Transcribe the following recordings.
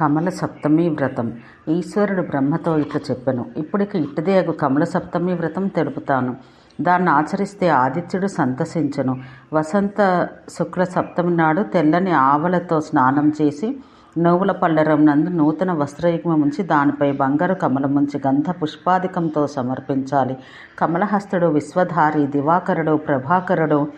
కమల సప్తమి వ్రతం. ఈశ్వరుడు బ్రహ్మతో ఇట్లు చెప్పెను. ఇప్పటికి ఇట్టదేగు కమల సప్తమి వ్రతం తెలుపుతాను. దాన్ని ఆచరిస్తే ఆదిత్యుడు సంతసించను. వసంత శుక్ల సప్తమి నాడు తెల్లని ఆవలతో స్నానం చేసి నోవుల పల్లెరం నందు నూతన వస్త్రయుగ్మం ఉంచి దానిపై బంగారు కమలం ఉంచి గంధ పుష్పాధికంతో సమర్పించాలి. కమలహస్తుడు విశ్వధారి దివాకరుడు ప్రభాకరుడు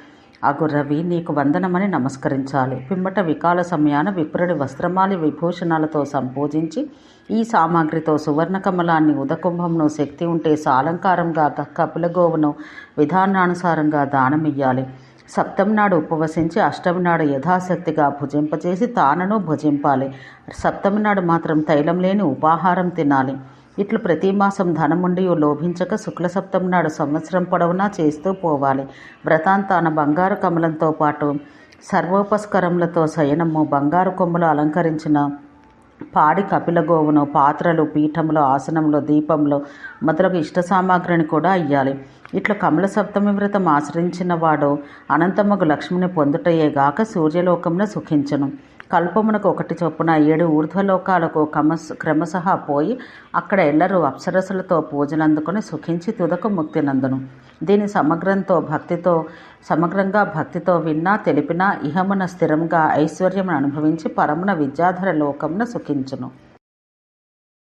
అగు రవి నీకు వందనమని నమస్కరించాలి. పిమ్మట వికాల సమయాన విప్రుడి వస్త్రమాలి విభూషణాలతో సంపూజించి ఈ సామాగ్రితో సువర్ణకమలాన్ని ఉదకుంభంను శక్తి ఉంటే సాలంకారంగా కపిలగోవును విధానానుసారంగా దానమియ్యాలి. సప్తమి నాడు ఉపవసించి అష్టమి నాడు యథాశక్తిగా భుజింపచేసి తానను భుజింపాలి. సప్తమి నాడు మాత్రం తైలం లేని ఉపాహారం తినాలి. ఇట్లు ప్రతి మాసం ధనముండి లోభించక శుక్ల సప్తమి నాడు సంవత్సరం పొడవునా చేస్తూ పోవాలి. వ్రతాంతాన బంగారు కమలంతో పాటు సర్వోపస్కరములతో శయనము బంగారు కొమ్ములు అలంకరించిన పాడి కపిలగోవును పాత్రలు పీఠములు ఆసనములు దీపములు మొదలగు ఇష్ట సామాగ్రిని కూడా అయ్యాలి. ఇట్లా కమల సప్తమి వ్రతం ఆశ్రయించిన వాడు అనంతమ్మకు లక్ష్మిని పొందుటయేగాక సూర్యలోకమున సుఖించను. కల్పమునకు ఒకటి చొప్పున ఏడు ఊర్ధ్వలోకాలకు క్రమస్ క్రమశః పోయి అక్కడ ఎల్లరూ అప్సరసులతో పూజలు సుఖించి తుదకు ముక్తినందును. దీని సమగ్రంతో భక్తితో సమగ్రంగా భక్తితో విన్నా తెలిపినా ఇహమున స్థిరంగా ఐశ్వర్యమును అనుభవించి పరమున విద్యాధర లోకమున సుఖించును.